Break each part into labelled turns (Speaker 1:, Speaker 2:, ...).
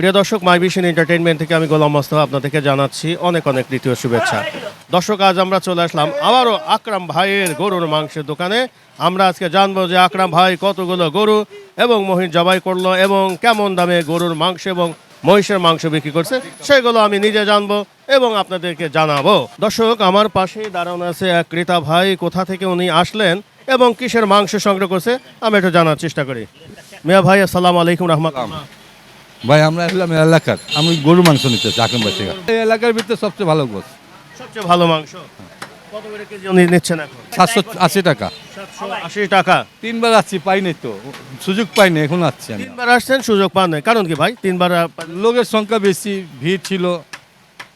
Speaker 1: প্রিয় দর্শক মাই vision entertainment থেকে আমি গোলাম মোস্তফা আপনাদেরকে জানাচ্ছি অনেক অনেক দ্বিতীয় শুভেচ্ছা। দর্শক, আজ আমরা চলে আসলাম আবারও আকরাম ভাইয়ের গরুর মাংসের দোকানে। আমরা আজকে জানব যে আকরাম ভাই কতগুলো গরু এবং মহিষ জবাই করল এবং কেমন দামে গরুর মাংস এবং মহিষের মাংস বিক্রি করছে, সেগুলো আমি নিজে জানব এবং আপনাদেরকে জানাব। দর্শক, আমার পাশেই দাঁড়ানো আছে এক ক্রেতা ভাই, কোথা থেকে উনি আসলেন এবং কিসের মাংস সংগ্রহ করছে, আমি একটু জানার চেষ্টা করি। মিয়া ভাই, আসসালামু আলাইকুম রহমতুল্লাহ।
Speaker 2: ভাই আমরা আসলাম এলাকার। আমি গরু মাংস নিতে চাই আকরামবাগ থেকে। এই এলাকার ভিতরে সবচেয়ে ভালো গোস।
Speaker 1: সবচেয়ে ভালো মাংস? কত করে কেজি উনি নিচ্ছেন এখন?
Speaker 2: সাতশো আশি টাকা।
Speaker 1: সাতশো আশি টাকা।
Speaker 2: তিনবার আসছি পাইনি তো। সুযোগ পাইনি এখন আসছি আমি।
Speaker 1: তিনবার আসছেন সুযোগ পান নাই। কারণ কি ভাই? তিনবার
Speaker 2: লোকের সংখ্যা বেশি ভিড় ছিল।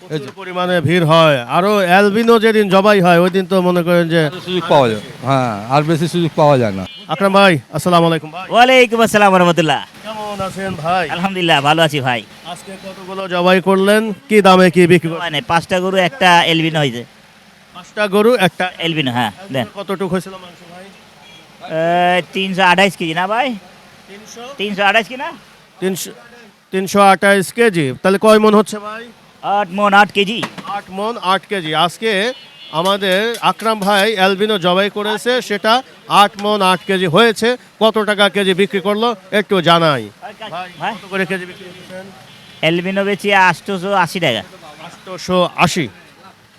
Speaker 1: প্রচুর পরিমাণে ভিড় হয়। আরও অ্যালবিনো যেদিন জবাই হয় ওই দিন তো মনে করেন যে
Speaker 2: সুযোগ পাওয়া যায়। হ্যাঁ আর বেশি সুযোগ পাওয়া যায় না।
Speaker 1: আকরাম ভাই আসসালামু আলাইকুম ভাই।
Speaker 3: ওয়ালাইকুম আসসালাম রহমতুল্লাহ
Speaker 1: কেমন আছেন ভাই?
Speaker 3: আলহামদুলিল্লাহ ভালো আছি ভাই।
Speaker 1: আজকে কতগুলো জবাই করলেন? কি দামে কি বিক্রি করলেন
Speaker 3: মানে পাঁচটা গরু একটা এলবিনো হয়েছে।
Speaker 1: পাঁচটা গরু একটা
Speaker 3: এলবিনো হ্যাঁ দেন।
Speaker 1: কতটুকু হয়েছিল মাংস ভাই?
Speaker 3: তিনশো আঠাইশ কেজি না ভাই?
Speaker 1: তিনশো?
Speaker 3: তিনশো আঠাইশ কি না?
Speaker 1: তিনশো তিনশো আঠাইশ কেজি। তাহলে কয় মন হচ্ছে ভাই?
Speaker 3: আট মন আট কেজি।
Speaker 1: আট মন আট কেজি। আজকে আমাদের আকরাম ভাই অ্যালবিনো জবাই করেছে সেটা আট মন আট কেজি হয়েছে। কত টাকা কেজি বিক্রি করল একটু জানাই। ভাই
Speaker 3: ভাই
Speaker 1: কত করে কেজি বিক্রি করছেন?
Speaker 3: এলবিনো বেচি আটশোশো আশি টাকা।
Speaker 1: আটশোশো আশি।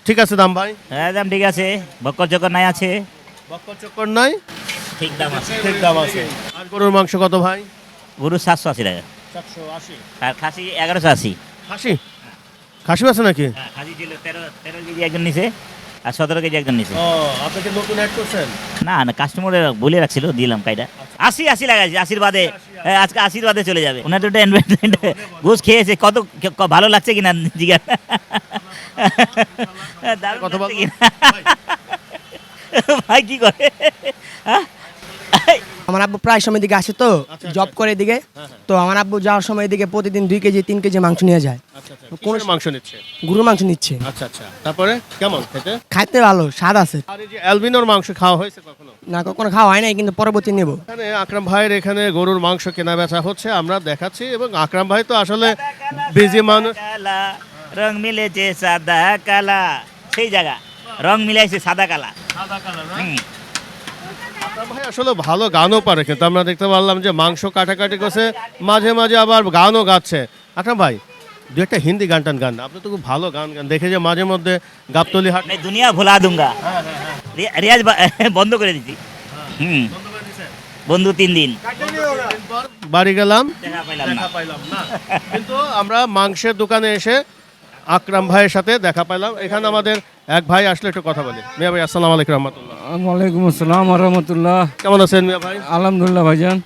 Speaker 1: ঠিক আছে দাম ভাই?
Speaker 3: হ্যাঁ দাম ঠিক আছে। বক্কর চক্কর নাই আছে।
Speaker 1: বক্কর চক্কর নাই?
Speaker 3: ঠিক দাম আছে।
Speaker 1: ঠিক দাম আছে। আর গরুর মাংস কত ভাই?
Speaker 3: গরু সাতশো আশি টাকা।
Speaker 1: চারশো আশি।
Speaker 3: আর খাসি এগারোশো আশি।
Speaker 1: খাসি? খাসি আছে নাকি?
Speaker 3: হ্যাঁ খাসি ছিল তেরো তেরো কেজি একজন নিছে আর সতেরো কেজি একজন নিছে।
Speaker 1: ও আপনাকে নতুন অ্যাড করছেন?
Speaker 3: না না কাস্টমার বলে রাখছিল দিলাম কাইটা আশি আশি লাগাইছে আশীর্বাদে হ্যাঁ, আজকে আশীর্বাদে চলে যাবে। ওনার তো ঘুষ খেয়েছে কত ক- ভালো লাগছে কিনা জিজ্ঞাসা।
Speaker 1: কথা
Speaker 3: লাগছে
Speaker 1: বল-
Speaker 3: কিনা? ভাই কি করে? হ্যাঁ?
Speaker 4: আমার আব্বু প্রায় সময় দিকে আসে তো
Speaker 1: আচ্ছা,
Speaker 4: জব করে এদিকে। তো আমার আব্বু যাওয়ার সময় এদিকে প্রতিদিন দুই কেজি তিন কেজি মাংস নিয়ে যায়।
Speaker 1: আচ্ছা আচ্ছা কোন মাংস নিচ্ছে?
Speaker 4: গরুর মাংস নিচ্ছে।
Speaker 1: আচ্ছা আচ্ছা তারপরে কেমন খেতে?
Speaker 4: খাইতে ভালো স্বাদ আছে।
Speaker 1: আর এই যে অ্যালবিনোর মাংস খাওয়া হয়েছে কখনো?
Speaker 4: না কখনো খাওয়া হয় নাই কিন্তু পরবর্তী নেব।
Speaker 1: এখানে আকরাম ভাইয়ের এখানে গরুর মাংস কেনা বেচা হচ্ছে আমরা দেখাচ্ছি এবং আকরাম ভাই তো আসলে বিজি মানুষ
Speaker 3: কালা রং মিলেছে সাদা কালা। সেই জায়গা রং মিলাইছে সাদা কালা। হুম।
Speaker 1: আকরাম ভাই আসলে ভালো গানও পারে কিন্তু আমরা দেখতে পারলাম যে মাংস কাটাকাটি করছে মাঝে মাঝে আবার গানও গাচ্ছে। আচ্ছা ভাই দু একটা হিন্দি গান টান গান আপনি তো খুব ভালো গান গান দেখে যে মাঝে মধ্যে গাবতলি হাট
Speaker 3: মানে দুনিয়া ভোলা দুঙ্গা। হ্যাঁ, হ্যাঁ, হ্যাঁ। রিয়াজ বন্ধ করে দিচ্ছি হুম। বন্ধু তিন দিন।
Speaker 1: বাড়ি গেলাম। কিন্তু আমরা মাংসের দোকানে এসে আকরাম ভাইয়ের সাথে দেখা পাইলাম। এখানে আমাদের এক ভাই আসলে একটু কথা বলি। মিয়া ভাই আসসালামু আলাইকুম রহমতুল্লাহ।
Speaker 2: ওয়ালাইকুম আসসালাম রহমতুল্লাহ।
Speaker 1: কেমন আছেন মিয়া ভাই?
Speaker 2: আলহামদুলিল্লাহ ভাইজান।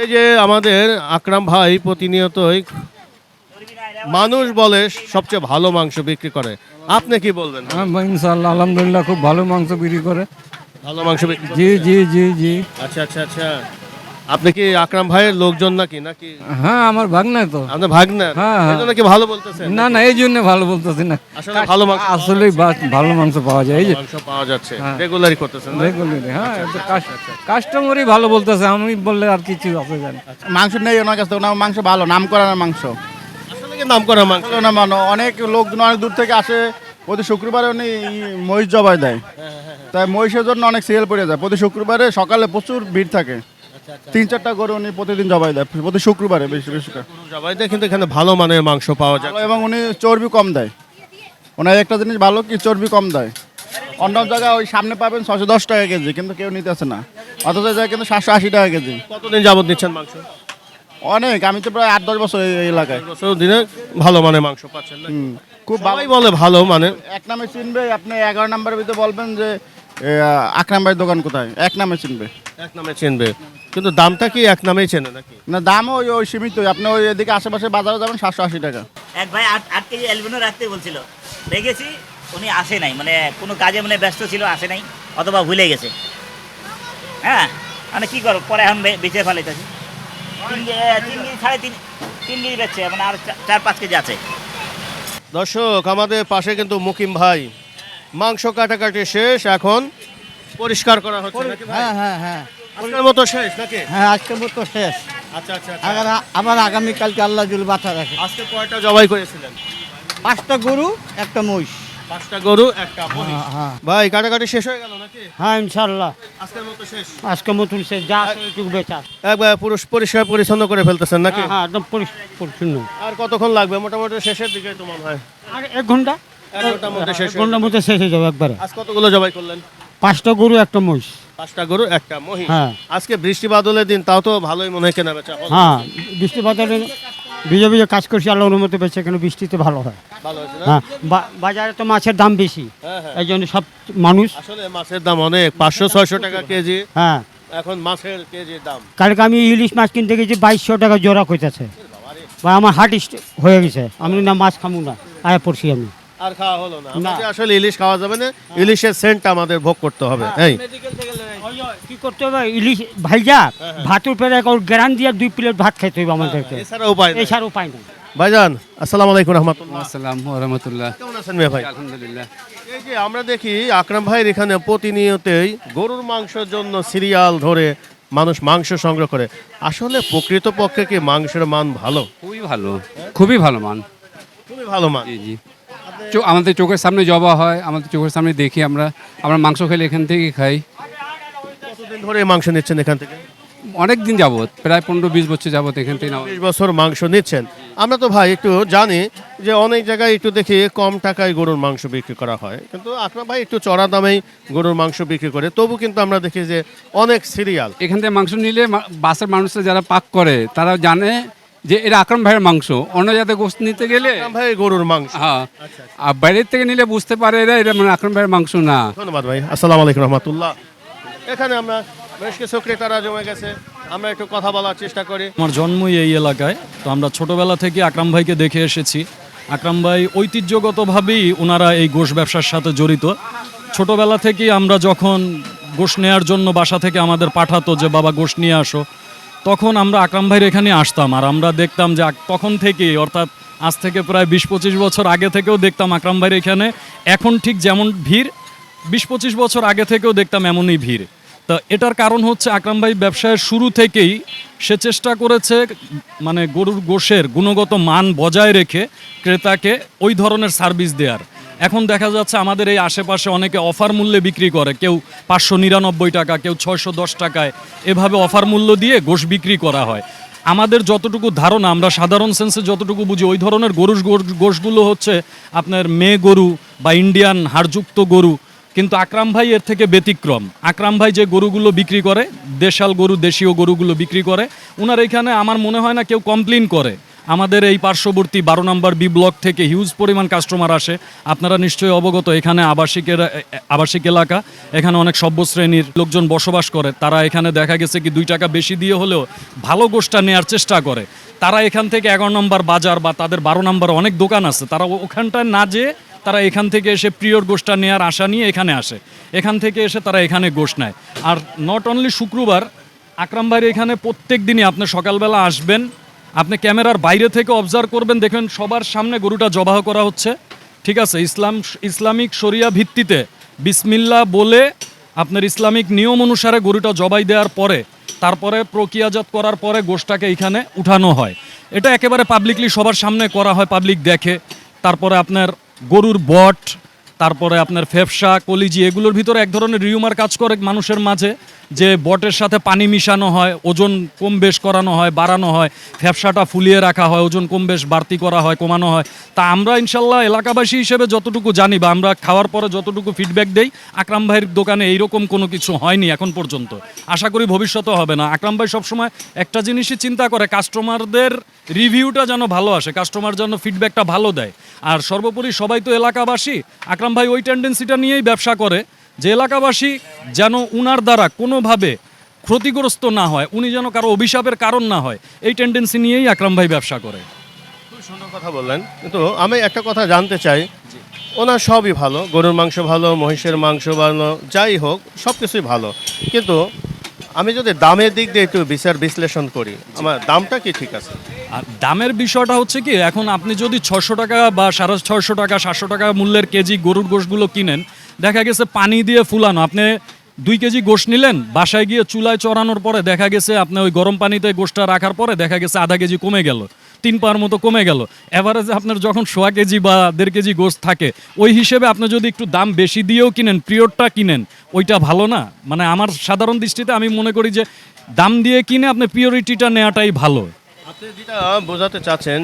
Speaker 1: এই যে আমাদের আকরাম ভাই প্রতিনিয়তই মানুষ বলে সবচেয়ে ভালো মাংস বিক্রি করে। আপনি কি বলবেন?
Speaker 2: হ্যাঁ ভাই ইনশাল্লাহ আলহামদুলিল্লাহ খুব ভালো মাংস বিক্রি করে।
Speaker 1: ভালো মাংস বিক্রি
Speaker 2: জি জি জি জি।
Speaker 1: আচ্ছা আচ্ছা আচ্ছা। আপনি কি আকরাম ভাইয়ের লোকজন নাকি? নাকি
Speaker 2: হ্যাঁ আমার ভাগনা তো।
Speaker 1: আপনার ভাগনা?
Speaker 2: হ্যাঁ, হ্যাঁ।
Speaker 1: এই জন্য কি ভালো বলতেছেন?
Speaker 2: না না এই জন্য ভালো বলতেছি না।
Speaker 1: আসলে ভালো মাংস
Speaker 2: আসলেই বা- ভালো মাংস পাওয়া যায় এই যে।
Speaker 1: মাংস পাওয়া যাচ্ছে।
Speaker 2: হ্যাঁ।
Speaker 1: রেগুলারই করতেছেন না?
Speaker 2: রেগুলারলি হ্যাঁ কাস্টমারই ভালো বলতেছে আমি বললে আর কিছু আছে জানি
Speaker 5: মাংস নেই ওনার কাছে ওনার মাংস ভালো নাম করা মাংস।
Speaker 1: আসলে কি নাম করা মাংস?
Speaker 5: না মানে অনেক লোকজন অনেক দূর থেকে আসে প্রতি শুক্রবারে উনি মহিষ জবাই দেয়। তাই মহিষের জন্য অনেক সেল পড়ে যায়। প্রতি শুক্রবারে সকালে প্রচুর ভিড় থাকে। তিন চারটা গরু উনি প্রতিদিন জবাই দেয় প্রতি শুক্রবারে বেশি বেশি করে।
Speaker 1: সবাইতে কিন্তু এখানে ভালো মানের মাংস পাওয়া যায়।
Speaker 5: এবং উনি চর্বি কম দেয়। ওনার একটা জিনিস ভালো কি চর্বি কম দেয়। অন্য জায়গায় ওই সামনে পাবেন ছশো দশ টাকা কেজি কিন্তু কেউ নিতেছে না। অথচ যায় কিন্তু সাতশো আশি টাকা কেজি।
Speaker 1: কতদিন যাবত নিচ্ছেন মাংস?
Speaker 5: অনেক আমি তো প্রায় আট দশ বছর এই এলাকায়।
Speaker 1: দিনে ভালো মানে মাংস পাচ্ছেন
Speaker 5: খুব ভালো।
Speaker 1: সবাই বলে ভালো মানে।
Speaker 5: এক নামে চিনবে আপনি এগারো নাম্বারের ভিতরে বলবেন যে আকরাম ভাইয়ের দোকান কোথায়? এক নামে চিনবে।
Speaker 1: এক নামে চিনবে। কিন্তু দামটা কি এক নামেই চেনে নাকি?
Speaker 5: না দামও ওই ওই সীমিত। আপনি ওই এদিকে আশেপাশে বাজারে যাবেন সাতশো আশি টাকা।
Speaker 3: এক ভাই আট আট কেজি অ্যালবিনো রাখতে বলছিল। দেখেছি উনি আসে নাই। মানে কোনো কাজে মানে ব্যস্ত ছিল আসে নাই অথবা ভুলে গেছে। হ্যাঁ? মানে কি করো পরে এখন বেঁচে ফেলাইতেছি। তিন তিন কেজি সাড়ে তিন তিন কেজি বেচছে মানে আর চার পাঁচ কেজি আছে।
Speaker 1: দর্শক আমাদের পাশে কিন্তু মুকিম ভাই। মাংস কাটাকাটি শেষ এখন পরিষ্কার করা হচ্ছে নাকি ভাই?
Speaker 6: হ্যাঁ হ্যাঁ হ্যাঁ।
Speaker 1: আজকের মতো শেষ নাকি?
Speaker 6: হ্যাঁ আজকের মতো শেষ।
Speaker 1: আচ্ছা আচ্ছা আচ্ছা।
Speaker 6: আবার আবার আগামীকালকে আল্লাহ জুল বাঁচা রাখে
Speaker 1: আজকে কয়টা জবাই করেছিলেন?
Speaker 6: পাঁচটা গরু একটা মহিষ।
Speaker 1: পাঁচটা গরু একটা মহিষ।
Speaker 6: হ্যাঁ।
Speaker 1: ভাই কাটাকাটি শেষ হয়ে গেল নাকি?
Speaker 6: হ্যাঁ ইনশাল্লাহ
Speaker 1: আজকের মতো শেষ।
Speaker 6: আজকে মতন সে যা আছে বেচা
Speaker 1: একবার পুরুষ পরিষ্কার পরিচ্ছন্ন করে ফেলতেছেন নাকি?
Speaker 6: হ্যাঁ একদম পরিচ্ছন্ন।
Speaker 1: আর কতক্ষণ লাগবে? মোটামুটি শেষের দিকে তো মনে হয়।
Speaker 6: আর এক ঘণ্টা?
Speaker 1: এক ঘণ্টার মধ্যে শেষ
Speaker 6: ঘণ্টার মধ্যে শেষ হয়ে যাবে একবারে।
Speaker 1: আজ কতগুলো জবাই করলেন?
Speaker 6: পাঁচটা গরু একটা মহিষ।
Speaker 1: পাঁচটা গরু একটা মহিষ।
Speaker 6: হ্যাঁ।
Speaker 1: আজকে বৃষ্টি বাদলের দিন তাও তো ভালোই মনে হয় কেনা বেচা
Speaker 6: হ্যাঁ বৃষ্টি বাজারে ভিজে ভিজে কাজ করছি আল্লাহ অনুমতি পেয়েছে এখানে বৃষ্টিতে ভালো হয়।
Speaker 1: ভালো হয়েছে না?
Speaker 6: হ্যাঁ বা- বাজারে তো মাছের দাম বেশি
Speaker 1: হ্যাঁ, হ্যাঁ।
Speaker 6: এই জন্য সব মানুষ
Speaker 1: আসলে মাছের দাম অনেক পাঁচশো ছয়শো টাকা কেজি।
Speaker 6: হ্যাঁ।
Speaker 1: এখন মাছের কেজির দাম।
Speaker 6: কালকে আমি ইলিশ মাছ কিনতে গেছি বাইশশো টাকা জোড়া কইতেছে। বা আমার হার্ট হয়ে গেছে আমি না মাছ খামু না আয়া পড়ছি আমি।
Speaker 1: আর খাওয়া হলো না। আমাদের আসলে ইলিশ খাওয়া যাবে না ইলিশের সেন্ট আমাদের ভোগ করতে হবে। এই।
Speaker 6: কি করতে হবে? ইলিশ ভাইজা ভাতের পেরে গ্রান দিয়ে দুই প্লেট ভাত খাইতে হবে আমাদেরকে
Speaker 1: এছাড়া উপায়
Speaker 6: এছাড়া উপায় নেই।
Speaker 1: ভাইজান আসসালামু আলাইকুম রহমতুল্লাহ।
Speaker 7: আসসালাম রহমতুল্লাহ
Speaker 1: কেমন আছেন ভাই?
Speaker 7: আলহামদুলিল্লাহ।
Speaker 1: এই যে আমরা দেখি আকরাম ভাইয়ের এখানে প্রতিনিয়তই গরুর মাংসের জন্য সিরিয়াল ধরে মানুষ মাংস সংগ্রহ করে। আসলে প্রকৃতপক্ষে কি মাংসের মান ভালো?
Speaker 7: খুবই ভালো। খুবই ভালো মান।
Speaker 1: খুবই ভালো মান।
Speaker 7: জি জি। আমাদের চোখের সামনে জবা হয় আমাদের চোখের সামনে দেখি আমরা। আমরা মাংস খেলে এখান থেকেই খাই।
Speaker 1: কতদিন ধরে মাংস নিচ্ছেন এখান থেকে?
Speaker 7: অনেক দিন যাবত প্রায় পনেরো বিশ বছর যাবত এখান থেকে
Speaker 1: বিশ বছর মাংস নিচ্ছেন। আমরা তো ভাই একটু জানি যে অনেক জায়গায় একটু দেখি কম টাকায় গরুর মাংস বিক্রি করা হয়। কিন্তু আকরাম ভাই একটু চড়া দামেই গরুর মাংস বিক্রি করে তবু কিন্তু আমরা দেখি যে অনেক সিরিয়াল
Speaker 7: এখান থেকে মাংস নিলে বাসের মানুষরা যারা পাক করে তারা জানে যে এটা আকরাম ভাইয়ের মাংস অন্য জায়গায় গোস্ত নিতে গেলে
Speaker 1: আকরাম ভাই গরুর মাংস।
Speaker 7: হ্যাঁ। আর বাইরের থেকে নিলে বুঝতে পারে এরা এটা মানে আকরাম ভাইয়ের মাংস না।
Speaker 1: ধন্যবাদ ভাই। আসসালামু আলাইকুম রহমতুল্লাহ। এখানে আমরা বেশ কিছু ক্রেতারা জমে গেছে। আমরা একটু কথা বলার চেষ্টা করি।
Speaker 8: আমার জন্মই এই এলাকায় তো আমরা ছোটবেলা থেকে আকরাম ভাইকে দেখে এসেছি। আকরাম ভাই ঐতিহ্যগতভাবেই ওনারা এই গোশ ব্যবসার সাথে জড়িত। ছোটবেলা থেকেই আমরা যখন গোশ নেয়ার জন্য বাসা থেকে আমাদের পাঠাতো যে বাবা গোশ নিয়ে আসো। তখন আমরা আকরাম ভাইয়ের এখানে আসতাম আর আমরা দেখতাম যে তখন থেকেই, অর্থাৎ আজ থেকে প্রায় বিশ পঁচিশ বছর আগে থেকেও দেখতাম আকরাম ভাইয়ের এখানে। এখন ঠিক যেমন ভিড়, বিশ পঁচিশ বছর আগে থেকেও দেখতাম এমনই ভিড়। তা এটার কারণ হচ্ছে আকরাম ভাই ব্যবসায়ের শুরু থেকেই সে চেষ্টা করেছে মানে গরুর গোষের গুণগত মান বজায় রেখে ক্রেতাকে ওই ধরনের সার্ভিস দেওয়ার। এখন দেখা যাচ্ছে আমাদের এই আশেপাশে অনেকে অফার মূল্যে বিক্রি করে। কেউ পাঁচশো নিরানব্বই টাকা, কেউ ছয়শো দশ টাকায় এভাবে অফার মূল্য দিয়ে গোশ বিক্রি করা হয়। আমাদের যতটুকু ধারণা, আমরা সাধারণ সেন্সে যতটুকু বুঝি, ওই ধরনের গরুর গোশ- গোশগুলো হচ্ছে আপনার মেয়ে গরু বা ইন্ডিয়ান হাড়যুক্ত গরু। কিন্তু আকরাম ভাই এর থেকে ব্যতিক্রম। আকরাম ভাই যে গরুগুলো বিক্রি করে, দেশাল গরু, দেশীয় গরুগুলো বিক্রি করে ওনার এখানে আমার মনে হয় না কেউ কমপ্লেন করে। আমাদের এই পার্শ্ববর্তী বারো নম্বর বি ব্লক থেকে হিউজ পরিমাণ কাস্টমার আসে। আপনারা নিশ্চয়ই অবগত, এখানে আবাসিকের, আবাসিক এলাকা, এখানে অনেক সভ্য শ্রেণির লোকজন বসবাস করে। তারা এখানে দেখা গেছে কি দুই টাকা বেশি দিয়ে হলেও ভালো গোষ্ঠটা নেওয়ার চেষ্টা করে। তারা এখান থেকে এগারো নম্বর বাজার বা তাদের বারো নম্বর অনেক দোকান আছে। তারা ওখানটায় না যেয়ে তারা এখান থেকে এসে প্রিয়র গোষ্ঠা নেওয়ার আশা নিয়ে এখানে আসে। এখান থেকে এসে তারা এখানে গোশ নেয়। আর নট অনলি শুক্রবার, আকরাম ভাইয়ের এখানে প্রত্যেক দিনই আপনি সকালবেলা আসবেন। আপনি ক্যামেরার বাইরে থেকে অবজার্ভ করবেন, দেখবেন সবার সামনে গরুটা জবাহ করা হচ্ছে। ঠিক আছে, ইসলাম, ইসলামিক শরিয়া ভিত্তিতে বিসমিল্লা বলে আপনার ইসলামিক নিয়ম অনুসারে গরুটা জবাই দেওয়ার পরে, তারপরে প্রক্রিয়াজাত করার পরে গোশটাকে এখানে উঠানো হয়। এটা একেবারে পাবলিকলি সবার সামনে করা হয় পাবলিক দেখে। তারপরে আপনার গরুর বট তারপরে আপনার ফেফসা, কলিজি, এগুলোর ভিতরে এক ধরনের রিউমার কাজ করে মানুষের মাঝে, যে বটের সাথে পানি মিশানো হয়, ওজন কম বেশ করানো হয়, বাড়ানো হয় ফ্যাপসাটা ফুলিয়ে রাখা হয়, ওজন কম বেশ বাড়তি করা হয়, কমানো হয়। তা আমরা ইনশাল্লাহ এলাকাবাসী হিসেবে যতটুকু জানি বা আমরা খাওয়ার পরে যতটুকু ফিডব্যাক দেই, আকরাম ভাইয়ের দোকানে এইরকম কোনো কিছু হয়নি এখন পর্যন্ত। আশা করি ভবিষ্যতে হবে না। আকরাম ভাই সবসময় একটা জিনিসই চিন্তা করে কাস্টমারদের রিভিউটা যেন ভালো আসে কাস্টমার যেন ফিডব্যাকটা ভালো দেয়। আর সর্বোপরি সবাই তো এলাকাবাসী, আকরাম ভাই, ওই টেন্ডেন্সিটা নিয়েই ব্যবসা করে যে এলাকাবাসী যেন উনার দ্বারা কোনোভাবে ক্ষতিগ্রস্ত না হয়, উনি যেন কারও অভিশাপের কারণ না হয়, এই টেন্ডেন্সি নিয়েই আকরাম ভাই ব্যবসা করে।
Speaker 1: সুন্দর কথা বললেন। কিন্তু আমি একটা কথা জানতে চাই, ওনার সবই ভালো, গরুর মাংস ভালো, মহিষের মাংস ভালো, যাই হোক সব কিছুই ভালো। কিন্তু আমি যদি দামের দিক দিয়ে একটু বিচার বিশ্লেষণ করি আমার দামটা কি ঠিক আছে?
Speaker 8: আর দামের বিষয়টা হচ্ছে কি এখন আপনি যদি ছশো টাকা বা সাড়ে ছশো টাকা সাতশো টাকা মূল্যের কেজি গরুর গোশগুলো কিনেন দেখা গেছে পানি দিয়ে ফুলানো আপনি দুই কেজি গোশ নিলেন বাসায় গিয়ে চুলায় চড়ানোর পরে দেখা গেছে আপনি ওই গরম পানিতে গোশটা রাখার পরে দেখা গেছে আধা কেজি কমে গেল তিন পার মতো কমে গেল। এভারেজে আপনার যখন সোয়া কেজি বা দেড় কেজি গোশ থাকে ওই হিসেবে আপনি যদি একটু দাম বেশি দিয়েও কিনেন পিরিয়ডটা কিনেন ওইটা ভালো না। মানে আমার সাধারণ দৃষ্টিতে আমি মনে করি যে দাম দিয়ে কিনে আপনি পিওরিটিটা নেওয়াটাই ভালো।
Speaker 1: আপনি যেটা বোঝাতে চাচ্ছেন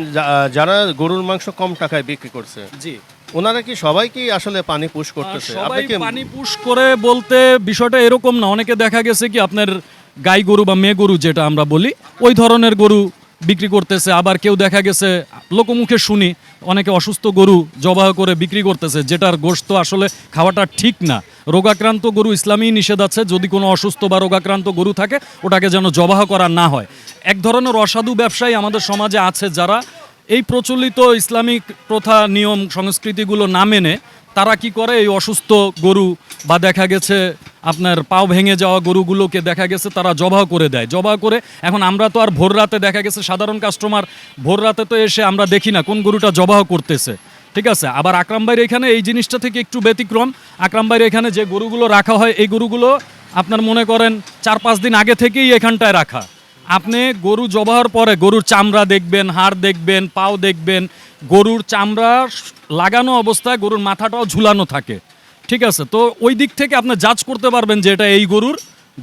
Speaker 1: যারা গরুর মাংস কম টাকায় বিক্রি করছে
Speaker 8: জি।
Speaker 1: ওনারা কি সবাই কি আসলে পানি পুশ করতেছে?
Speaker 8: সবাই
Speaker 1: আপনি কি
Speaker 8: পানি পুশ করে বলতে বিষয়টা এরকম না। অনেকে দেখা গেছে কি আপনার গাই গরু বা মেয়ে গরু যেটা আমরা বলি ওই ধরনের গরু বিক্রি করতেছে। আবার কেউ দেখা গেছে লোকমুখে শুনি অনেকে অসুস্থ গরু জবাহ করে বিক্রি করতেছে যেটার গোশত আসলে খাওয়াটা ঠিক না। রোগাক্রান্ত গরু ইসলামী নিষেধ আছে যদি কোনো অসুস্থ বা রোগাক্রান্ত গরু থাকে ওটাকে যেন জবাহ করা না হয়। এক ধরনের অসাধু ব্যবসায়ী আমাদের সমাজে আছে যারা এই প্রচলিত ইসলামিক প্রথা, নিয়ম, সংস্কৃতিগুলো না মেনে তারা কি করে? এই অসুস্থ গরু বা দেখা গেছে আপনার পাও ভেঙে যাওয়া গরুগুলোকে দেখা গেছে তারা জবাহ করে দেয়। জবাহ করে এখন আমরা তো আর ভোর রাতে দেখা গেছে সাধারণ কাস্টমার ভোর রাতে তো এসে আমরা দেখি না কোন গরুটা জবাহ করতেছে। ঠিক আছে? আবার আকরাম ভাইয়ের এখানে এই জিনিসটা থেকে একটু ব্যতিক্রম। আকরাম এখানে যে গরুগুলো রাখা হয়, এই গরুগুলো আপনার মনে করেন চার পাঁচ দিন আগে থেকেই এখানটায় রাখা। আপনি গরু জবাহর পরে গরুর চামড়া দেখবেন, হাড় দেখবেন, পাও দেখবেন, গরুর চামড়া লাগানো অবস্থায় গরুর মাথাটাও ঝুলানো থাকে। ঠিক আছে? তো ওই দিক থেকে আপনি জাজ করতে পারবেন যে এটা এই গরুর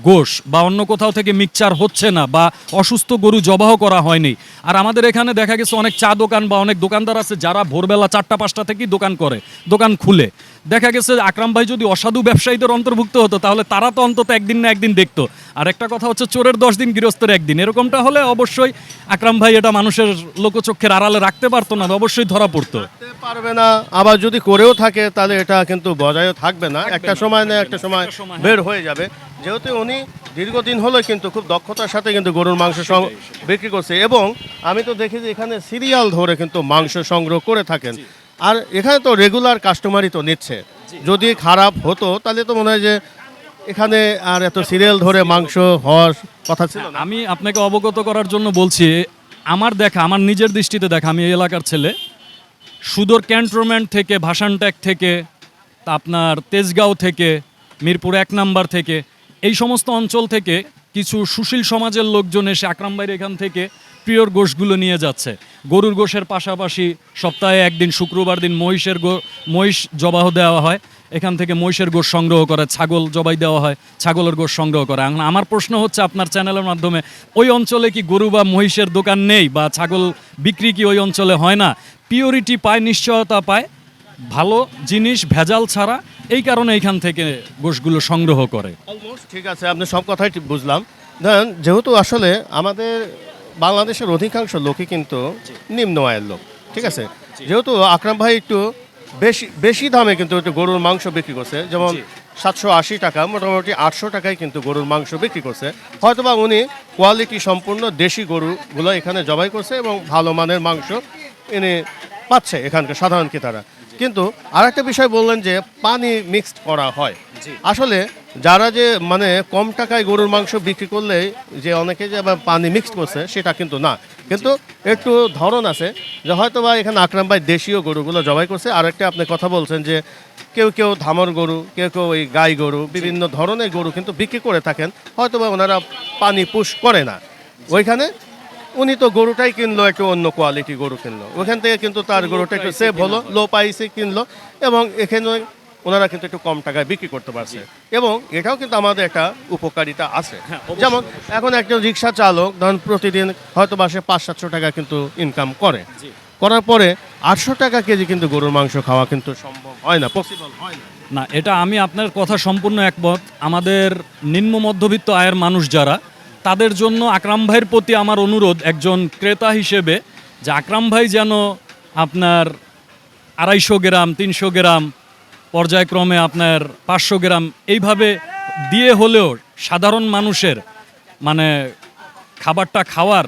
Speaker 8: গোশ বা অন্য কোথাও থেকে মিক্সচার হচ্ছে না বা অসুস্থ গরু জবাহ করা হয়নি। আর আমাদের এখানে দেখা গেছে অনেক চা দোকান বা অনেক দোকানদার আছে যারা ভোরবেলা চারটা পাঁচটা থেকেই দোকান করে দোকান খুলে। দেখা গেছে আকরাম ভাই যদি অসাধু ব্যবসায়ীদের অন্তর্ভুক্ত হতো তাহলে তারা তো অন্তত একদিন না একদিন দেখতো। আর একটা কথা হচ্ছে চোরের দশ দিন গৃহস্থের একদিন। এরকমটা হলে অবশ্যই আকরাম ভাই এটা মানুষের লোকচক্ষের আড়ালে রাখতে পারতো না অবশ্যই ধরা পড়তো।
Speaker 1: পারবে না আবার যদি করেও থাকে তাহলে এটা কিন্তু বজায়ও থাকবে না। একটা সময় না একটা সময় বের হয়ে যাবে। যেহেতু উনি দীর্ঘদিন হলো কিন্তু খুব দক্ষতার সাথে কিন্তু গরুর মাংস বিক্রি করছে। এবং আমি তো দেখি যে এখানে সিরিয়াল ধরে কিন্তু মাংস সংগ্রহ করে থাকেন। আর এখানে তো রেগুলার কাস্টমারই তো নিচ্ছে। যদি খারাপ হতো তাহলে তো মনে হয় যে এখানে আর এত সিরিয়াল ধরে মাংস হওয়ার কথা ছিল
Speaker 8: আমি আপনাকে অবগত করার জন্য বলছি আমার দেখা আমার নিজের দৃষ্টিতে দেখা আমি এই এলাকার ছেলে। সুদূর ক্যান্টনমেন্ট থেকে ভাসানট্যাক থেকে তা আপনার তেজগাঁও থেকে মিরপুর এক নাম্বার থেকে এই সমস্ত অঞ্চল থেকে কিছু সুশীল সমাজের লোকজন এসে আকরাম ভাইয়ের এখান থেকে প্রিয়র গোশগুলো নিয়ে যাচ্ছে। গরুর গোশের পাশাপাশি সপ্তাহে একদিন শুক্রবার দিন মহিষের গো মহিষ জবাহ দেওয়া হয়। এখান থেকে মহিষের গোশ সংগ্রহ করে, ছাগল জবাই দেওয়া হয়, ছাগলের গোশ সংগ্রহ করে। এখন আমার প্রশ্ন হচ্ছে আপনার চ্যানেলের মাধ্যমে, ওই অঞ্চলে কি গরু বা মহিষের দোকান নেই বা ছাগল বিক্রি কি ওই অঞ্চলে হয় না? পিওরিটি পায়, নিশ্চয়তা পায়। ভালো জিনিস ভেজাল ছাড়া এই কারণে এখান থেকে গোশগুলো সংগ্রহ করে।
Speaker 1: অলমোস্ট ঠিক আছে আপনি সব কথাই বুঝলাম। ধরেন যেহেতু আসলে আমাদের বাংলাদেশের অধিকাংশ লোকই কিন্তু নিম্ন আয়ের লোক ঠিক আছে? যেহেতু আকরাম ভাই একটু বেশি বেশি দামে কিন্তু একটু গরুর মাংস বিক্রি করছে যেমন সাতশো আশি টাকা মোটামুটি আটশো টাকায় কিন্তু গরুর মাংস বিক্রি করছে। হয়তোবা উনি কোয়ালিটি সম্পূর্ণ দেশি গরুগুলো এখানে জবাই করছে এবং ভালো মানের মাংস এনে পাচ্ছে এখানকার সাধারণ ক্রেতারা। কিন্তু আরেকটা বিষয় বললেন যে পানি মিক্সড করা হয়। আসলে যারা যে মানে কম টাকায় গরুর মাংস বিক্রি করলে যে অনেকে যে আবার পানি মিক্সড করছে সেটা কিন্তু না। কিন্তু একটু ধরন আছে যে হয়তো বা এখানে আকরাম ভাই দেশীয় গরুগুলো জবাই করছে। আর একটা আপনি কথা বলছেন যে কেউ কেউ ধামর গরু কেউ কেউ ওই গাই গরু বিভিন্ন ধরনের গরু কিন্তু বিক্রি করে থাকেন। হয়তো বা ওনারা পানি পুশ করে না। ওইখানে উনি তো গরুটাই কিনলো একটু অন্য কোয়ালিটি গরু কিনলো। ওখান থেকে কিন্তু তার গরুটা একটু সেভ হলো লো প্রাইসে কিনলো এবং এখানে ওনারা কিন্তু একটু কম টাকায় বিক্রি করতে পারছে। এবং এটাও কিন্তু আমাদের একটা উপকারিতা আছে। যেমন এখন একজন রিক্সা চালক ধরুন প্রতিদিন হয়তো বাসে পাঁচ সাতশো টাকা কিন্তু ইনকাম করে। করার পরে আটশো টাকা কেজি কিন্তু গরুর মাংস খাওয়া কিন্তু সম্ভব হয় না পসিবল হয় না।
Speaker 8: না এটা আমি আপনার কথা সম্পূর্ণ একমত। আমাদের নিম্ন মধ্যবিত্ত আয়ের মানুষ যারা তাদের জন্য আকরাম ভাইয়ের প্রতি আমার অনুরোধ একজন ক্রেতা হিসেবে যে আকরাম ভাই যেন আপনার আড়াইশো গ্রাম, তিনশো গ্রাম, পর্যায়ক্রমে আপনার পাঁচশো গ্রাম এইভাবে দিয়ে হলেও সাধারণ মানুষের মানে খাবারটা খাওয়ার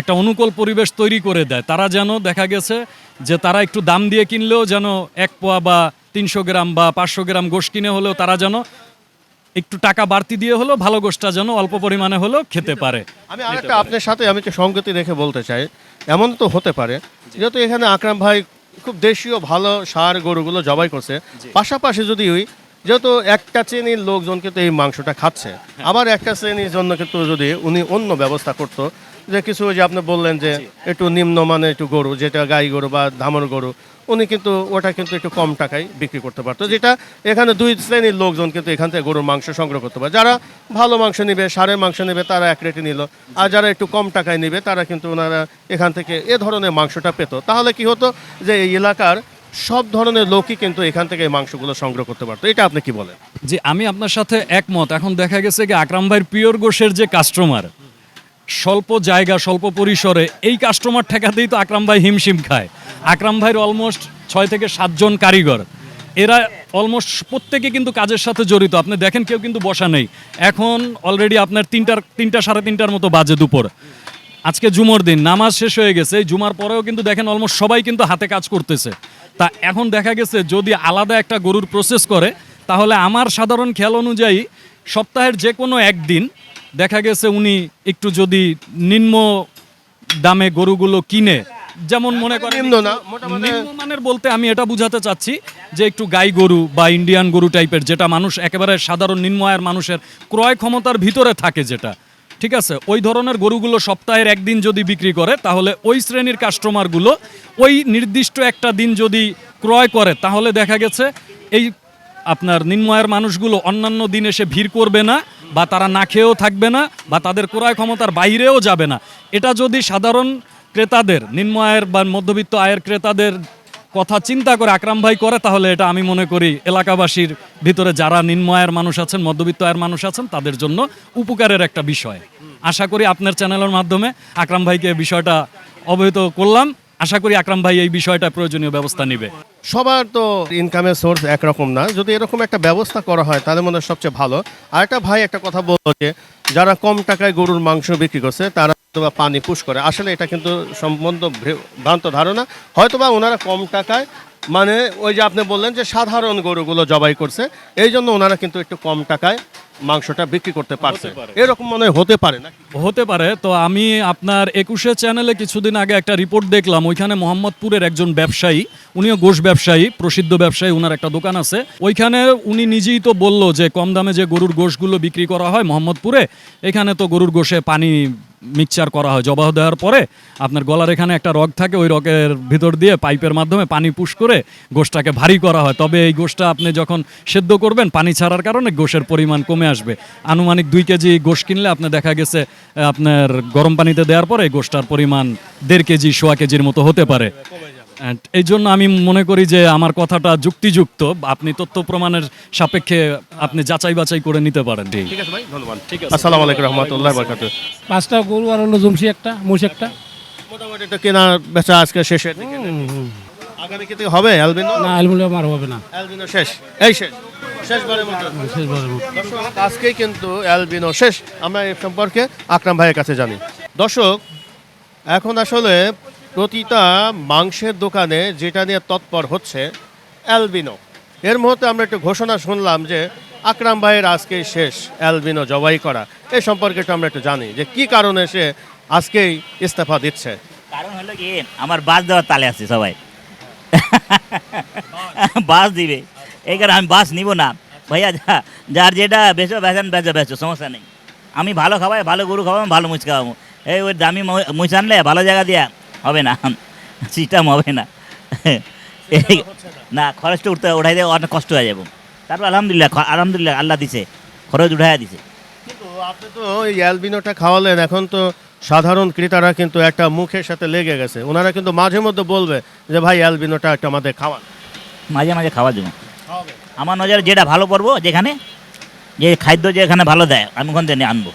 Speaker 8: একটা অনুকূল পরিবেশ তৈরি করে দেয়। তারা যেন দেখা গেছে যে তারা একটু দাম দিয়ে কিনলেও যেন এক পোয়া বা তিনশো গ্রাম বা পাঁচশো গ্রাম গোশ কিনে হলেও তারা যেন একটু টাকা বাড়তি দিয়ে হলো ভালো গোষ্ঠা যেন অল্প পরিমাণে হলো খেতে পারে।
Speaker 1: আমি আরেকটা আপনার সাথে আমি একটু সঙ্গতি রেখে বলতে চাই। এমন তো হতে পারে যেহেতু এখানে আকরাম ভাই খুব দেশীয় ভালো সার গরুগুলো জবাই করছে। পাশাপাশি যদি ওই যেহেতু একটা শ্রেণির লোকজন কিন্তু এই মাংসটা খাচ্ছে আবার একটা শ্রেণির জন্য কিন্তু যদি উনি অন্য ব্যবস্থা করতো যে কিছু ওই যে আপনি বললেন যে একটু নিম্নমানের একটু গরু যেটা গাই গরু বা ধামর গরু উনি কিন্তু ওটা কিন্তু একটু কম টাকায় বিক্রি করতে পারতো। যেটা এখানে দুই শ্রেণির লোকজন কিন্তু এখান থেকে গরুর মাংস সংগ্রহ করতে পারে। যারা ভালো মাংস নেবে সারের মাংস নেবে তারা এক রেটে নিল। আর যারা একটু কম টাকায় নেবে তারা কিন্তু ওনারা এখান থেকে এ ধরনের মাংসটা পেত। তাহলে কি হতো যে এই এলাকার সব ধরনের লোকই কিন্তু এখান থেকে এই মাংসগুলো সংগ্রহ করতে পারতো। এটা আপনি কি বলেন?
Speaker 8: যে আমি আপনার সাথে একমত। এখন দেখা গেছে কি আকরাম ভাইয়ের পিওর গোশের যে কাস্টমার স্বল্প জায়গা, স্বল্প পরিসরে এই কাস্টমার ঠেকাতেই তো আকরাম ভাই হিমশিম খায়। আকরাম ভাইয়ের অলমোস্ট ছয় থেকে সাতজন কারিগর। এরা অলমোস্ট প্রত্যেকে কিন্তু কাজের সাথে জড়িত। আপনি দেখেন কেউ কিন্তু বসা নেই। এখন অলরেডি আপনার তিনটার, তিনটা সাড়ে তিনটার মতো বাজে দুপুর। আজকে জুমার দিন, নামাজ শেষ হয়ে গেছে। জুমার পরেও কিন্তু দেখেন অলমোস্ট সবাই কিন্তু হাতে কাজ করতেছে। তা এখন দেখা গেছে যদি আলাদা একটা গরুর প্রসেস করে, তাহলে আমার সাধারণ খেয়াল অনুযায়ী সপ্তাহের যে কোনো একদিন দেখা গেছে উনি একটু যদি নিম্ন দামে গরুগুলো কিনে যেমন মনে করেন নিম্নমানের বলতে আমি এটা বুঝাতে চাচ্ছি যে একটু গাই গরু বা ইন্ডিয়ান গরু টাইপের যেটা মানুষ একেবারে সাধারণ নিম্ন আয়ের মানুষের ক্রয় ক্ষমতার ভিতরে থাকে যেটা ঠিক আছে? ওই ধরনের গরুগুলো সপ্তাহের একদিন যদি বিক্রি করে তাহলে ওই শ্রেণির কাস্টমারগুলো ওই নির্দিষ্ট একটা দিন যদি ক্রয় করে তাহলে দেখা গেছে এই আপনার নিম্ন আয়ের মানুষগুলো অন্যান্য দিন এসে ভিড় করবে না, বা তারা না খেয়েও থাকবে না, বা তাদের ক্রয় ক্ষমতার বাইরেও যাবে না। এটা যদি সাধারণ ক্রেতাদের নিম্ন আয়ের বা মধ্যবিত্ত আয়ের ক্রেতাদের কথা চিন্তা করে আকরাম ভাই করে, তাহলে এটা আমি মনে করি এলাকাবাসীর ভিতরে যারা নিম্ন আয়ের মানুষ আছেন, মধ্যবিত্ত আয়ের মানুষ আছেন, তাদের জন্য উপকারের একটা বিষয়। আশা করি আপনার চ্যানেলের মাধ্যমে আকরাম ভাইকে বিষয়টা অবহিত করলাম। আশা করি আকরাম ভাই এই বিষয়টা প্রয়োজনীয় ব্যবস্থা নেবে।
Speaker 1: সবার তো ইনকামের সোর্স একরকম না। যদি এরকম একটা ব্যবস্থা করা হয় তাদের মধ্যে সবচেয়ে ভালো। আর একটা ভাই একটা কথা বলল যে, যারা কম টাকায় গরুর মাংস বিক্রি করছে, তারা হয়তোবা পানি পুশ করে। আসলে এটা কিন্তু সম্বন্ধ ভ্রে- ভ্রান্ত ধারণা। হয়তোবা ওনারা কম টাকায় মানে ওই যে আপনি বললেন যে সাধারণ গরুগুলো জবাই করছে এই জন্য ওনারা কিন্তু একটু কম টাকায় মাংসটা বিক্রি করতে পারছে। এরকম মনে হতে পারে না
Speaker 8: হতে পারে। তো আমি আপনার একুশে চ্যানেলে কিছুদিন আগে একটা রিপোর্ট দেখলাম ওইখানে মোহাম্মদপুরের একজন ব্যবসায়ী উনিও গোশ ব্যবসায়ী প্রসিদ্ধ ব্যবসায়ী ওনার একটা দোকান আছে। ওইখানে উনি নিজেই তো বলল যে কম দামে যে গরুর গোশগুলো বিক্রি করা হয় মোহাম্মদপুরে এখানে তো গরুর গোশে পানি মিক্সচার করা হয়। জবাহ দেওয়ার পরে আপনার গলার এখানে একটা রগ থাকে, ওই রগের ভিতর দিয়ে পাইপের মাধ্যমে পানি পুশ করে গোষ্ঠটাকে ভারী করা হয়। তবে এই গোষ্ঠটা আপনি যখন সেদ্ধ করবেন, পানি ছাড়ার কারণে গোষের পরিমাণ কমে আসবে। আনুমানিক দুই কেজি গোশ কিনলে আপনি দেখা গেছে, আপনার গরম পানিতে দেওয়ার পরে গোষ্ঠটার পরিমাণ দেড় কেজি, সোয়া কেজির মতো হতে পারে। এই জন্য আমি মনে করি যে আমার কথাটা যুক্তিযুক্ত। আপনি তথ্য প্রমাণের সাপেক্ষে আপনি যাচাই বাছাই করে নিতে পারেন। ঠিক
Speaker 1: আছে ভাই ধন্যবাদ। ঠিক আছে। আসসালামু আলাইকুম রহমতুল্লাহ বরকাত
Speaker 9: পাঁচটা গরু আর হলো জমসি একটা মোষ একটা।
Speaker 1: মোটামুটি তো কেনা বেচা আজকে শেষের দিকে। আগামী কি হবে অ্যালবিনো?
Speaker 9: না অ্যালুমিনিয়াম আর হবে না।
Speaker 1: অ্যালবিনো শেষ। এই শেষ। শেষবারের মতো।
Speaker 9: শেষবারের মতো।
Speaker 1: দর্শক আজকেই কিন্তু অ্যালবিনো শেষ। আমরা এ সম্পর্কে আকরাম ভাইয়ের কাছে জানি। দর্শক এখন আসলে প্রতিটা মাংসের দোকানে যেটা নিয়ে তৎপর হচ্ছে, অ্যালবিনো। এর মুহূর্তে আমরা একটু ঘোষণা শুনলাম যে আকরাম ভাইয়ের আজকেই শেষ অ্যালবিনো জবাই করা। এ সম্পর্কে একটু আমরা একটু জানি যে কি কারণে সে আজকেই ইস্তফা দিচ্ছে।
Speaker 3: কারণ হলো কি, আমার বাস দেওয়ার তালে আছে সবাই। বাস দিবে। এই কারণে আমি বাস নিব না। ভাইয়া, যা- যার যেটা বেচো বেচান বেচো বেচো, সমস্যা নেই। আমি ভালো খাওয়াই ভালো গরু খাওয়াবো, ভালো মুচ খাওয়াবো। এই ওই দামি মুচ আনলে, ভালো জায়গা দিয়া হবে না। সিস্টেম হবে না। না খরচটা উঠতে উঠাই দিয়ে অনেক কষ্ট হয়ে যাব। তারপর আলহামদুলিল্লাহ আলহামদুলিল্লাহ আল্লাহ দিছে খরচ উঠাইয়া দিছে।
Speaker 1: কিন্তু আপনি তো এই অ্যালবিনোটা খাওয়ালেন এখন তো সাধারণ ক্রেতারা কিন্তু একটা মুখের সাথে লেগে গেছে। ওনারা কিন্তু মাঝে মধ্যে বলবে যে ভাই অ্যালবিনোটা একটা আমাদের খাওয়ান।
Speaker 3: মাঝে মাঝে খাওয়ার জন্য আমার নজরে যেটা ভালো পড়ব যেখানে যে খাদ্য যেখানে ভালো দেয় আমি ওখান থেকে আনব।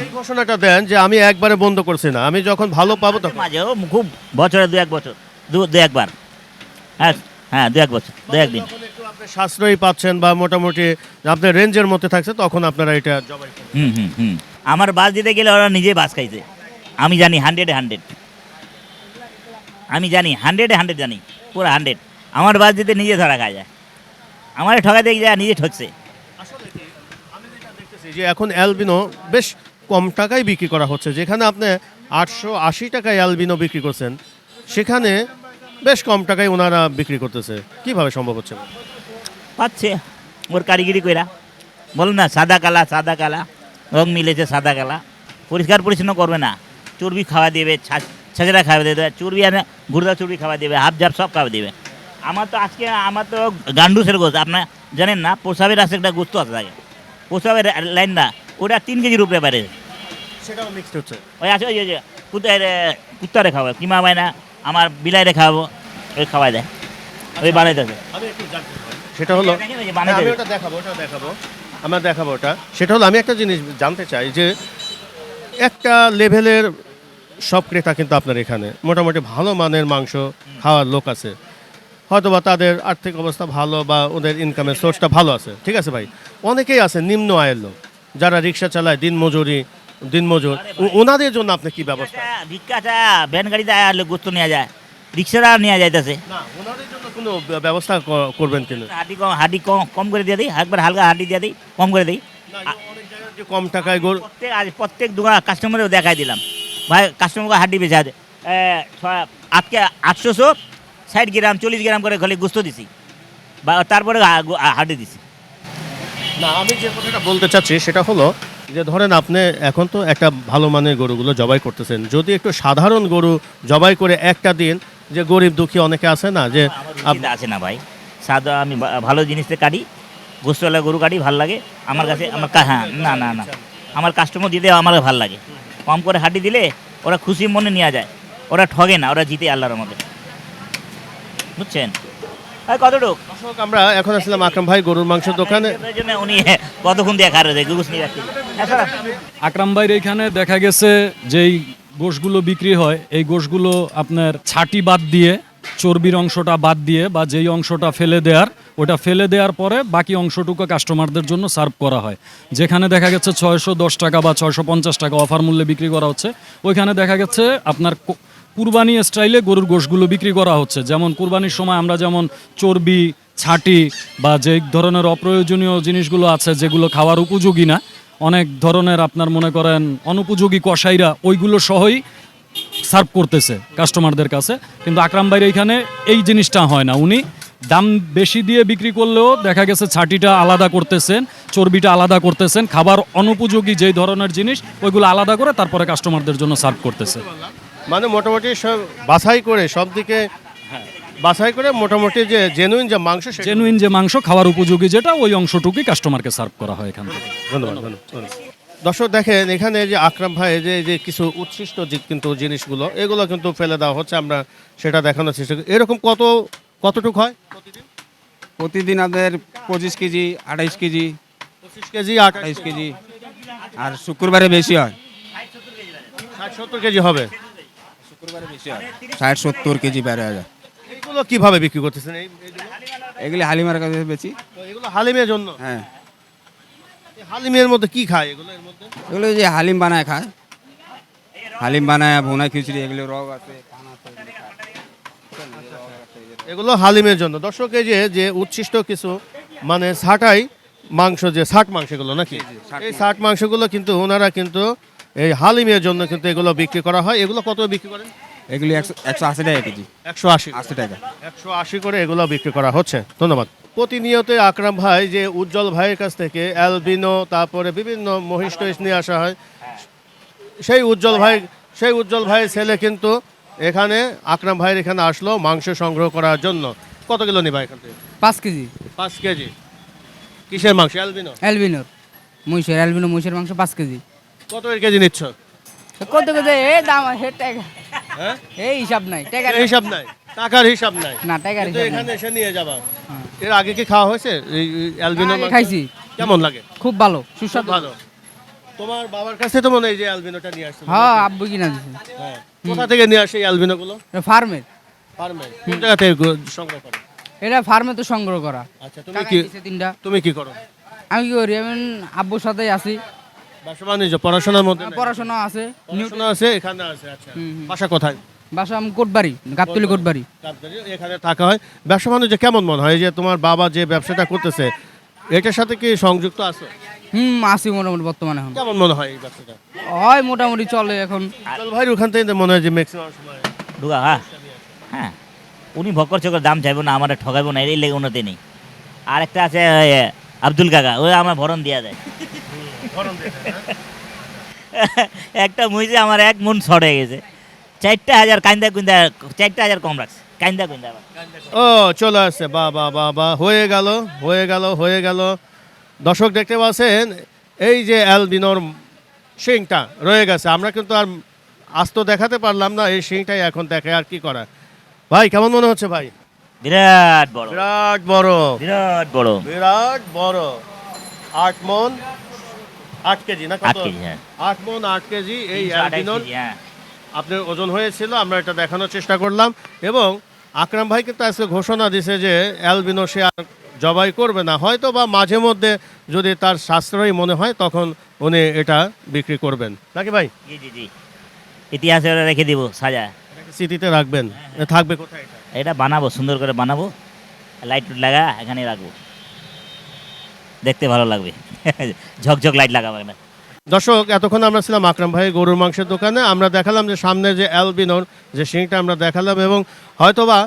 Speaker 1: এই ঘোষণাটা দেন যে আমি একবারে বন্ধ করছি না। আমি যখন ভালো পাবো তখন
Speaker 3: মাঝেও খুব বছরে দু এক বছর দু দু একবার হ্যাঁ হ্যাঁ দু এক বছর দু একদিন
Speaker 1: আপনি সাশ্রয়ী পাচ্ছেন বা মোটামুটি আপনার রেঞ্জের মধ্যে থাকছে তখন আপনারা এটা
Speaker 3: হুম হুম হুম। আমার বাস দিতে গেলে ওরা নিজে বাস খাইছে। আমি জানি হান্ড্রেডে হান্ড্রেড। আমি জানি হান্ড্রেডে হান্ড্রেড জানি পুরো হান্ড্রেড। আমার বাস দিতে নিজে ধরা খায় যায়। আমার ঠকাতে যায় নিজে ঠকছে।
Speaker 1: যে এখন অ্যালবিনো বেশ কম টাকায় বিক্রি করা হচ্ছে। যেখানে আপনি আটশো আশি টাকায় অ্যালবিনো বিক্রি করছেন, সেখানে বেশ কম টাকায় ওনারা বিক্রি করতেছে। কীভাবে সম্ভব হচ্ছে?
Speaker 3: পাচ্ছে, ওর কারিগরি কইরা। বলেন না, সাদা কালা সাদা কালা, রং মিলেছে সাদা কালা। পরিষ্কার পরিচ্ছন্ন করবে না। চর্বি খাওয়া দেবে ছাজরা খাওয়া দেবে, চর্বি আর গুড়দা চর্বি খাওয়া দেবে, হাফ জাপ সব খাওয়া দেবে। আমার তো আজকে, আমার তো গান্ডুসের গোস্ত, আপনার জানেন না, প্রসাবের আছে একটা গোস্ত আছে থাকে প্রসাবের লাইন না। ওটা তিন কেজির উপরে বাইরে
Speaker 1: সেটাও মিক্সড হচ্ছে।
Speaker 3: ওই আছে ওই যে কুত্তায় কুত্তারে খাওয়াবে। কিমা হয় না আমার বিলাইরে খাওয়াবো। ওই খাওয়াই দেয়। ওই বানাইতেছে।
Speaker 1: একটু জানতে চাই। সেটা হলো আমি ওটা দেখাবো ওটা দেখাবো। আমরা দেখাবো ওটা। সেটা হলো আমি একটা জিনিস জানতে চাই যে একটা লেভেলের সব ক্রেতা কিন্তু আপনার এখানে। মোটামুটি ভালো মানের মাংস খাওয়ার লোক আছে। হয়তোবা তাদের আর্থিক অবস্থা ভালো বা ওদের ইনকামের সোর্সটা ভালো আছে। ঠিক আছে ভাই? অনেকেই আছে নিম্ন আয়ের লোক যারা রিক্সা চালায় দিন মজুরি দিন মজুর। ওনাদের জন্য আপনি কি ব্যবস্থা?
Speaker 3: ভিক্ষাটা ভ্যান গাড়িতে আয়ার লোক গোস্ত নেওয়া যায়। রিক্সারা নেওয়া যাইতেছে।
Speaker 1: না ওনাদের জন্য কোনো ব্যবস্থা করবেন কিনা?
Speaker 3: হাডি কম হাডি কম কম করে দিয়ে দিই। একবার হালকা হাডি দিয়ে দিই কম করে দিই।
Speaker 1: কম টাকায় গরু
Speaker 3: প্রত্যেক আজ প্রত্যেক দোকান কাস্টমারেও দেখাই দিলাম। ভাই কাস্টমারকে হাড্ডি বেচে আজকে আটশোশো ষাট গ্রাম চল্লিশ গ্রাম করে খালি গুস্ত দিছি। বা তারপরে হাড্ডি দিছি।
Speaker 1: না আমি যে কথাটা বলতে চাচ্ছি সেটা হলো যে ধরেন আপনি এখন তো একটা ভালো মানের গরুগুলো জবাই করতেছেন। যদি একটু সাধারণ গরু জবাই করে একটা দিন যে গরিব দুঃখী অনেকে আছে না যে
Speaker 3: আছে না ভাই। সাদা আমি ভালো জিনিসটা কাটি গোস্তওয়ালা গরু কাটি ভালো লাগে। আমার কাছে আমার হ্যাঁ না না না। আমার কাস্টমার দিতে আমার ভালো লাগে। কম করে হাঁটি দিলে ওরা খুশি মনে নেওয়া যায়। ওরা ঠগে না ওরা জিতে আল্লাহর মধ্যে বুঝছেন? কতটুক?
Speaker 1: দর্শক, আমরা এখন আসলাম আকরাম ভাই গরুর মাংসের দোকানে।
Speaker 3: জন্য উনি কতক্ষণ দিয়ে খার হয়েছে গুগুস নিয়ে হ্যাঁ,
Speaker 8: আকরাম ভাইয়ের এখানে দেখা গেছে যেই গোশগুলো বিক্রি হয় এই গোশগুলো আপনার ছাটি বাদ দিয়ে চর্বির অংশটা বাদ দিয়ে বা যেই অংশটা ফেলে দেওয়ার ওটা ফেলে দেওয়ার পরে বাকি অংশটুকু কাস্টমারদের জন্য সার্ভ করা হয়। যেখানে দেখা গেছে ছয়শো দশ টাকা বা ছয়শো পঞ্চাশ টাকা অফার মূল্যে বিক্রি করা হচ্ছে ওইখানে দেখা গেছে আপনার কুরবানি স্টাইলে গরুর গোশগুলো বিক্রি করা হচ্ছে। যেমন কুরবানির সময় আমরা যেমন চর্বি, ছাটি বা যে ধরনের অপ্রয়োজনীয় জিনিসগুলো আছে যেগুলো খাওয়ার উপযোগী না, অনেক ধরনের আপনার মনে করেন অনুপযোগী কসাইরা ওইগুলো সহই সার্ভ করতেছে কাস্টমারদের কাছে। কিন্তু আকরাম ভাইয়ের এখানে এই জিনিসটা হয় না। উনি দাম বেশি দিয়ে বিক্রি করলেও দেখা গেছে ছাটিটা আলাদা করতেছেন, চর্বিটা আলাদা করতেছেন, খাবার অনুপযোগী যেই ধরনের জিনিস ওইগুলো আলাদা করে তারপরে কাস্টমারদের জন্য সার্ভ করতেছে।
Speaker 1: মানে মোটামুটি সব বাছাই করে সব দিকে বাছাই করে মোটামুটি যে জেনুইন যে মাংস
Speaker 8: জেনুইন যে মাংস খাওয়ার উপযোগী যেটা ওই অংশটুকুই কাস্টমারকে সার্ভ করা হয় এখান থেকে।
Speaker 1: ধন্যবাদ। দর্শক দেখেন এখানে যে আকরাম ভাই যে যে কিছু উচ্ছিষ্ট যে কিন্তু জিনিসগুলো এগুলো কিন্তু ফেলে দেওয়া হচ্ছে আমরা সেটা দেখানোর চেষ্টা করি। এরকম কত কতটুকু হয়
Speaker 10: প্রতিদিন? আমাদের পঁচিশ কেজি আঠাইশ কেজি।
Speaker 1: পঁচিশ কেজি
Speaker 10: আঠাইশ কেজি। আর শুক্রবারে বেশি হয়।
Speaker 1: ষাট সত্তর কেজি হবে।
Speaker 10: শুক্রবারে বেশি হয়। ষাট সত্তর কেজি বেড়ে যায়।
Speaker 1: এগুলো কীভাবে বিক্রি করতেছেন এই এগুলো?
Speaker 10: এগুলি হালিমার কাছে
Speaker 1: তো এগুলো হালিমের জন্য?
Speaker 10: হ্যাঁ।
Speaker 1: এই হালিমের মধ্যে কি খায় এগুলো এর মধ্যে?
Speaker 10: এগুলো ওই যে হালিম বানায় খায়। হালিম বানায় ভুনা খিচুড়ি এগুলো রগ আছে পান আছে এগুলো খায়।
Speaker 1: এগুলো হালিমের জন্য। দর্শক এই যে যে উচ্ছিষ্ট কিছু মানে ছাটাই মাংস যে ষাট মাংসগুলো নাকি? এই ষাট মাংসগুলো কিন্তু ওনারা কিন্তু এই হালিমের জন্য কিন্তু এগুলো বিক্রি করা হয়। এগুলো কত বিক্রি করেন?
Speaker 10: এগুলি একশো একশো আশি টাকা কেজি।
Speaker 1: একশো আশি।
Speaker 10: আশি টাকা।
Speaker 1: একশো আশি করে এগুলো বিক্রি করা হচ্ছে। ধন্যবাদ। প্রতিনিয়ত আকরাম ভাই যে উজ্জ্বল ভাইয়ের কাছ থেকে অ্যালবিনো তারপরে বিভিন্ন মহিষ টহিষ নিয়ে আসা হয় সেই উজ্জ্বল ভাই সেই উজ্জ্বল ভাইয়ের ছেলে কিন্তু এখানে আকরাম ভাইয়ের এখানে আসলো মাংস সংগ্রহ করার জন্য। কত কিলো নিবা এখান থেকে?
Speaker 11: পাঁচ কেজি।
Speaker 1: পাঁচ কেজি। কিসের মাংস? অ্যালবিনো?
Speaker 11: অ্যালবিনোর। মহিষের অ্যালবিনো মহিষের মাংস পাঁচ কেজি।
Speaker 1: কত কেজি নিচ্ছ?
Speaker 11: কত কত এ দাম টাকা।
Speaker 1: হ্যাঁ?
Speaker 11: এই হিসাব নাই
Speaker 1: হিসাব নাই টাকার হিসাব নাই।
Speaker 11: না টাকার হিসাব
Speaker 1: এখানে এসে নিয়ে যাবা। এর আগে কি খাওয়া হয়েছে? এই অ্যালবিনো
Speaker 11: খাইছি।
Speaker 1: কেমন লাগে?
Speaker 11: খুব ভালো সুস্বাদু।
Speaker 1: ভালো। তোমার বাবার কাছে তো মনে হয় যে অ্যালবিনোটা নিয়ে আসছে।
Speaker 11: হ্যাঁ আব্বু কিনা দিছে।
Speaker 1: হ্যাঁ। কোথা থেকে নিয়ে আসে এই অ্যালবিনো গুলো
Speaker 11: ফার্মের
Speaker 1: ফার্মে? কোন জায়গা থেকে সংগ্রহ করো?
Speaker 11: এটা ফার্মে তো সংগ্রহ করা।
Speaker 1: আচ্ছা তুমি কি
Speaker 11: তিনটা।
Speaker 1: তুমি কি করো?
Speaker 11: আমি কি করি? আমি আব্বুর সাথে আছি।
Speaker 1: ব্যবসা বাণিজ্য পড়াশোনার মধ্যে নাই?
Speaker 11: পড়াশোনা আছে
Speaker 1: পড়াশোনা আছে এখানে আছে আচ্ছা।
Speaker 11: হুম, হুম।
Speaker 1: বাসা কোথায়?
Speaker 11: বাসা আমি কোটবাড়ি গাবতলি কোটবাড়ি।
Speaker 1: কাপ্তারি, এখানে থাকা হয়। ব্যবসা বাণিজ্য কেমন মনে হয়? এই যে তোমার বাবা যে ব্যবসাটা করতেছে এটার সাথে কি সংযুক্ত আছে?
Speaker 11: হুম আছি মোটামুটি বর্তমানে এখন।
Speaker 1: কেমন মনে হয় এই ব্যবসাটা?
Speaker 11: হয় মোটামুটি চলে এখন।
Speaker 1: চল ভাই ওখান থেকে তো মনে হয় যে ম্যাক্সিমাম সময়।
Speaker 3: ঢুকা হ্যাঁ। হ্যাঁ। উনি ভক্কর চকর দাম চাইব না আমার ঠকাইবো না এই লেগে উন্নতি নেই। আর একটা আছে এ, আব্দুল কাকা ওই আমার ভরণ দিয়া দেয়। একটা মহিষে আমার এক মন হয়ে গেছে। চারটা হাজার কান্দা কুন্দা চারটা হাজার কম রাখছে। কান্দা কুন্দা
Speaker 1: ও চলে আসছে। বা বা বা বা হয়ে গেল হয়ে গেল হয়ে গেল। দর্শক দেখতে পাচ্ছেন এই যে অ্যালবিনোর শিংটা রয়ে গেছে। আমরা কিন্তু আর আস্ত দেখাতে পারলাম না এই শিংটাই এখন দেখে আর কি করা ভাই কেমন মনে হচ্ছে ভাই?
Speaker 3: বিরাট বড়।
Speaker 1: বিরাট বড়।
Speaker 3: বিরাট বড়।
Speaker 1: বিরাট বড়। আট মন আট কেজি না
Speaker 3: আট
Speaker 1: কত
Speaker 3: কেজি হ্যাঁ।
Speaker 1: আট মন আট কেজি এই
Speaker 3: তিনশো কেজি, হ্যাঁ।
Speaker 1: আপনার ওজন হয়েছিল আমরা এটা দেখানোর চেষ্টা করলাম। এবং আকরাম ভাই কিন্তু আজকে ঘোষণা দিছে যে অ্যালবিনো সে আর জবাই করবে না। হয়তো বা মাঝে মধ্যে যদি তার সাশ্রয়ী মনে হয় তখন উনি এটা বিক্রি করবেন। নাকি ভাই?
Speaker 3: জি জি জি। ইতিহাসে ওরা রেখে দিব সাজা।
Speaker 1: স্মৃতিতে রাখবেন। এ থাকবে কোথায় এটা?
Speaker 3: এটা বানাবো সুন্দর করে বানাবো। লাইট টুট লাগা এখানে রাখব। দেখতে ভালো লাগবে। ঝকঝক লাইট লাগাবো না
Speaker 1: দর্শক এতক্ষণ আমরা ছিলাম আকরাম ভাই গরুর মাংসের দোকানে। আমরা দেখালাম যে সামনে যে অ্যালবিনোর যে শিংটা আমরা দেখালাম এবং হয়তোবা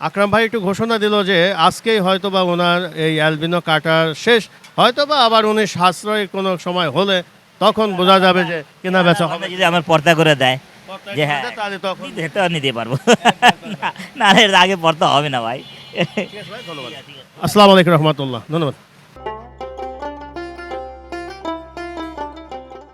Speaker 1: আকরাম ভাই একটু ঘোষণা দিল যে আজকেই হয়তোবা ওনার এই অ্যালবিনো কাটার শেষ। হয়তোবা আবার উনি সাশ্রয় কোনো সময় হলে তখন বোঝা যাবে যে কেনা বেচা হবে।
Speaker 3: যদি আমার পর্দা করে দেয় যে হ্যাঁ
Speaker 1: তাহলে তখন
Speaker 3: তো নিতে পারব। না এর আগে পর্দা হবে না ভাই।
Speaker 1: আসসালামু আলাইকুম রহমতুল্লাহ ধন্যবাদ।